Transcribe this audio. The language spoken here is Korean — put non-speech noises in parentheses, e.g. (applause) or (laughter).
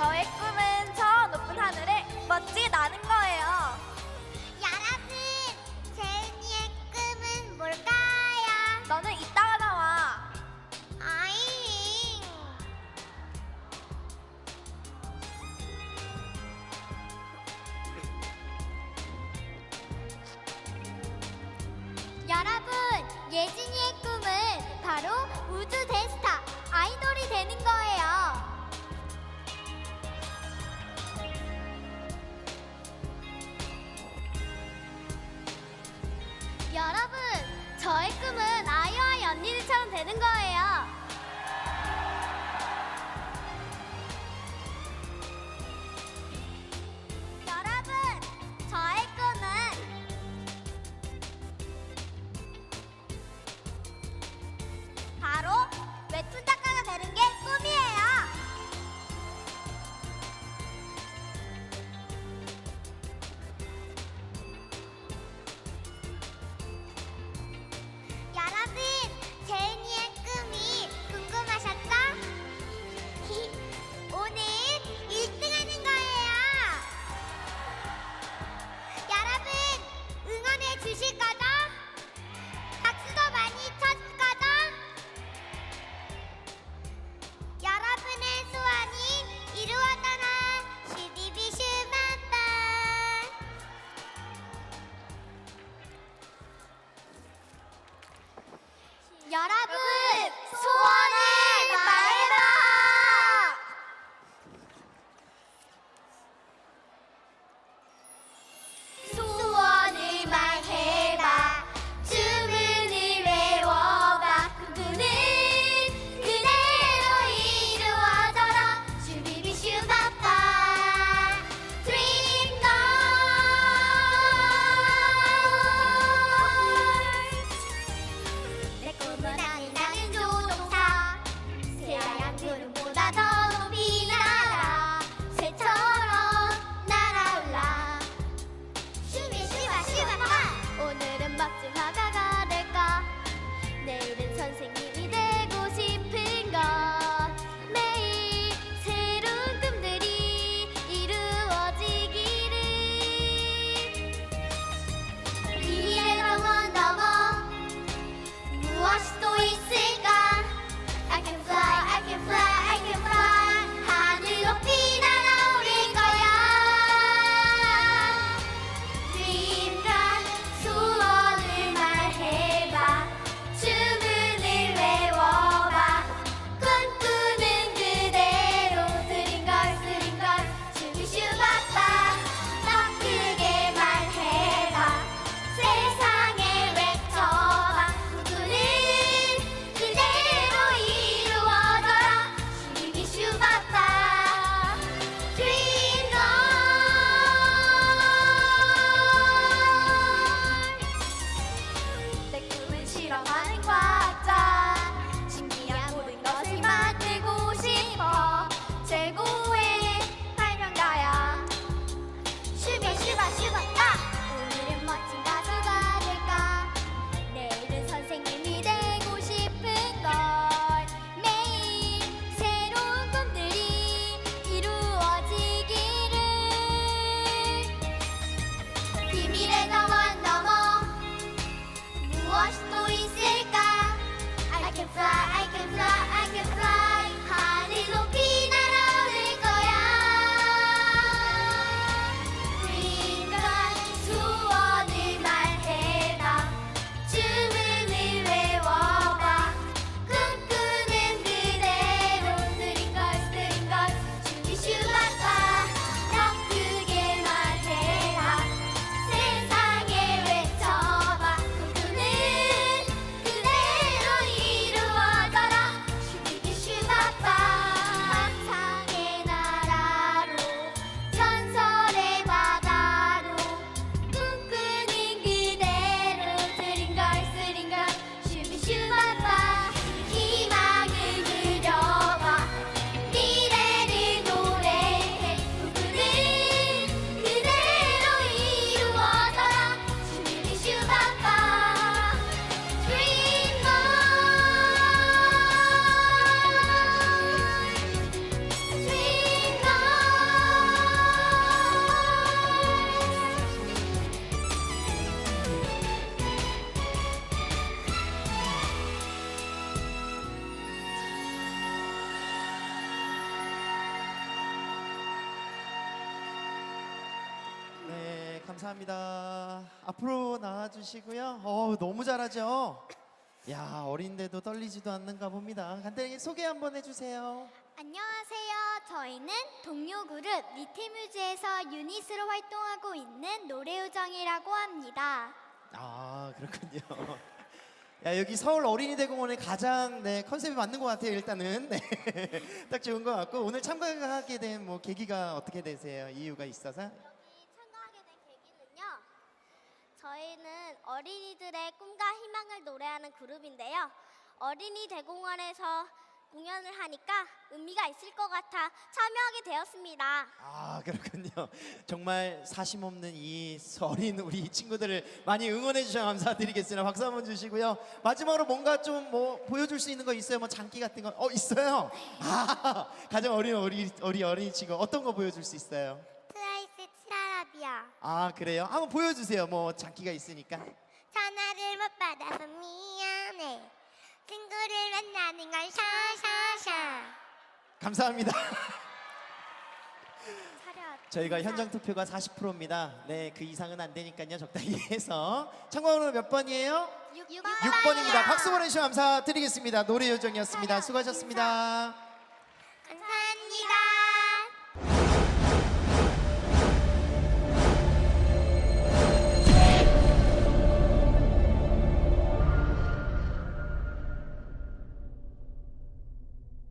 저의 꿈은 저 높은 하늘에 멋지게 나는 거예요. 여러분, 제니의 꿈은 뭘까요? 너는 이따가 나와. 아잉. 여러분, 예진 여러분! 감사합니다. 앞으로 나와주시고요. 어 너무 잘하죠. 야 어린데도 떨리지도 않는가 봅니다. 간단하게 소개 한번 해주세요. 안녕하세요. 저희는 동료 그룹 리틀뮤즈에서 유닛으로 활동하고 있는 노래요정이라고 합니다. 아 그렇군요. 야 여기 서울 어린이대공원의 가장 네 컨셉이 맞는 것 같아요. 일단은 네, (laughs) 딱 좋은 것 같고 오늘 참가하게 된 뭐 계기가 어떻게 되세요? 이유가 있어서? 여기 참가하게 된 계기는요. 저희는 어린이들의 꿈과 희망을 노래하는 그룹인데요. 어린이 대공원에서 공연을 하니까 의미가 있을 것 같아 참여하게 되었습니다. 아 그렇군요. 정말 사심 없는 이 어린 우리 친구들을 많이 응원해 주셔서 감사드리겠습니다. 박수 한번 주시고요. 마지막으로 뭔가 좀 뭐 보여줄 수 있는 거 있어요? 뭐 장기 같은 거? 어 있어요. (laughs) 아 가장 어린 어린 어린 어린 친구 어떤 거 보여줄 수 있어요? 아 그래요? 한번 보여주세요. 뭐 장기가 있으니까. 전화를 못 받아서 미안해. 친구를 만나는 걸 샤샤샤. 감사합니다. 차렷. 저희가 현장 투표가 40%입니다. 네, 그 이상은 안 되니까요. 적당히 해서 참가번호 몇 번이에요? 6번. 6번입니다. 박수 보내주셔서 감사드리겠습니다. 노래 요정이었습니다. 수고하셨습니다.